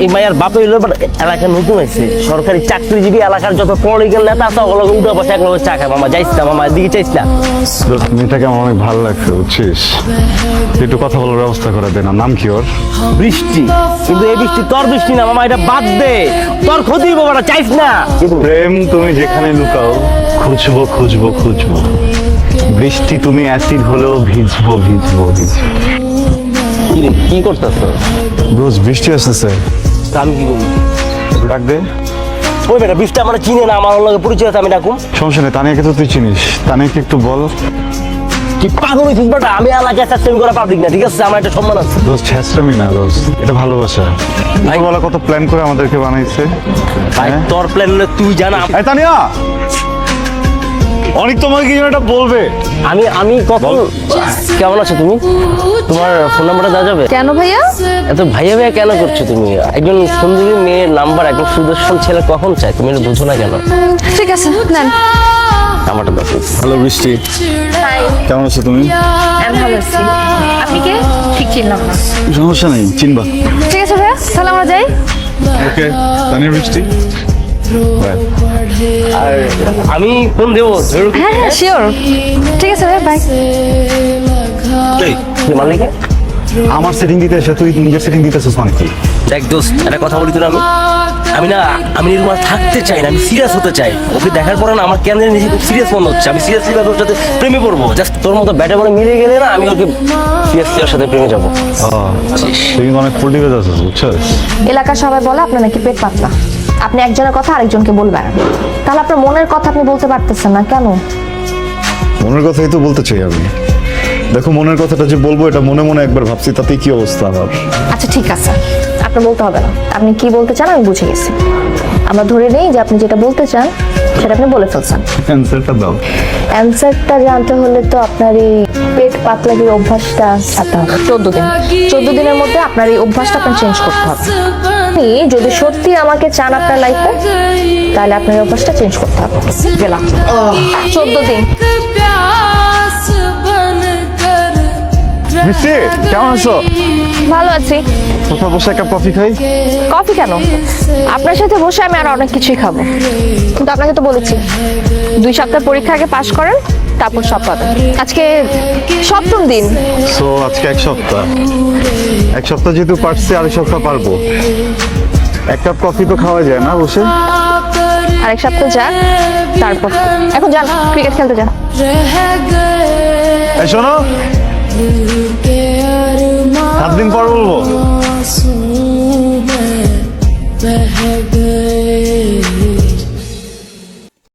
এই মায়ের বাপে হইল নতুন সরকারি চাকরিজীবী এলাকার যত পলিটিক্যাল নেতা আছে ওগুলো বসে এক চা খায়। মামা যাইস না মামা এদিকে চাইস না মেয়েটাকে আমার অনেক ভালো লাগছে বুঝছিস? একটু কথা বলার ব্যবস্থা করে দে না। নাম কি ওর? বৃষ্টি। কিন্তু এই বৃষ্টি তোর বৃষ্টি না মামা এটা বাদ দে। তোর ক্ষতি হইব বেটা চাইস না। প্রেম তুমি যেখানে লুকাও খুঁজবো খুঁজবো খুঁজবো। বৃষ্টি তুমি অ্যাসিড হলেও ভিজবো ভিজবো ভিজবো। কি রে, কি করতেছ? রোজ বৃষ্টি আসতেছে। আমি কি করব? ডাক দে। ওই বেটা বৃষ্টি আমার চিনে না আমার লগে পরিচয় আছে আমি ডাকুম। সমস্যা নেই তানিয়াকে তো তুই চিনিস। তানিয়াকে একটু বল। কি পাগল হয়েছিস বেটা? আমি এলাকায় সাস্টেন করা পাবলিক না ঠিক আছে? আমার একটা সম্মান আছে। রোজ ছেঁচড়ামি না রোজ এটা ভালোবাসা। বলা কত প্ল্যান করে আমাদেরকে বানাইছে ভাই হ্যাঁ? তোর প্ল্যান তুই জানা। এই তানিয়া! অনেক তোমাকে কি যেন এটা বলবে? আমি আমি কখন? কেমন আছো তুমি? তোমার ফোন নাম্বারটা দেওয়া যাবে? কেন ভাইয়া? এত ভাইয়া ভাইয়া কেন করছ তুমি? একজন সুন্দরী মেয়ের নাম্বার একজন সুদর্শন ছেলে কখন চায়? তুমি এটা বুঝো না কেন? ঠিক আছে নেন। দাও। please। হ্যালো বৃষ্টি। কেমন আছো তুমি? আমি ভালো আছি। আপনি কে? ঠিক চিনলাম না। সমস্যা নেই চিনবা। ঠিক আছে ভাইয়া তাহলে আমরা যাই। ওকে তানিয়া বৃষ্টি. আর আমি ফোন দেবো হ্যাঁ হ্যাঁ শিওর ঠিক আছে ভাই বাই মালিকে আমার সেটিং দিতে এসে তুই নিজের সেটিং দিতেছিস মানে কি দেখ দোস্ত একটা কথা বলি তো না আমি আমি না আমি নির্মল থাকতে চাই না আমি সিরিয়াস হতে চাই। ওকে দেখার পরে না আমার কেন জানি নিজে খুব সিরিয়াস মনে হচ্ছে। আমি সিরিয়াসলি ওর সাথে প্রেমে পড়ব। জাস্ট তোর মতো ব্যাটে বলে মিলে গেলে না আমি ওকে সিরিয়াসলি ওর সাথে প্রেমে যাব। কিন্তু অনেক ফুল ডিভেজ আছিস বুঝছিস? এলাকার সবাই বলে আপনার নাকি পেট পাতলা। আপনি একজনের কথা আরেকজনকে বলবেন তাহলে আপনার মনের কথা আপনি বলতে পারতেছেন না কেন? মনের কথাই তো বলতে চাই আমি। দেখো মনের কথাটা যে বলব এটা মনে মনে একবার ভাবছি তাতে কি অবস্থা আমার? আচ্ছা ঠিক আছে। আপনার বলতে হবে না। আপনি কি বলতে চান আমি বুঝে গেছি। আমরা ধরে নেই যে আপনি যেটা বলতে চান সেটা আপনি বলে ফেলছেন। অ্যান্সারটা দাও। অ্যান্সারটা জানতে হলে তো আপনার এই পেট পাতলা পাতলাগির অভ্যাসটা ছাড়তে হবে। চোদ্দ দিন। চোদ্দ দিনের মধ্যে আপনার এই অভ্যাসটা আপনার চেঞ্জ করতে হবে। আপনি যদি সত্যি আমাকে চান আপনার লাইফে তাহলে আপনার অভ্যাসটা চেঞ্জ করতে হবে। গেলাম। চোদ্দ দিন। মিষ্টি কেমন আছো? ভালো আছি। কোথাও বসে একটা কফি খাই? কফি কেন? আপনার সাথে বসে আমি আর অনেক কিছুই খাব। কিন্তু আপনাকে তো বলেছি দুই সপ্তাহ পরীক্ষা আগে পাশ করেন তারপর সব পাবেন। আজকে সপ্তম দিন। সো আজকে এক সপ্তাহ। এক সপ্তাহ যেহেতু পারছি আরেক সপ্তাহ পারব। এক কাপ কফি তো খাওয়া যায় না বসে? আরেক সপ্তাহ যাক তারপর। এখন যান ক্রিকেট খেলতে যান। শোনো হাত দিন পর বলবো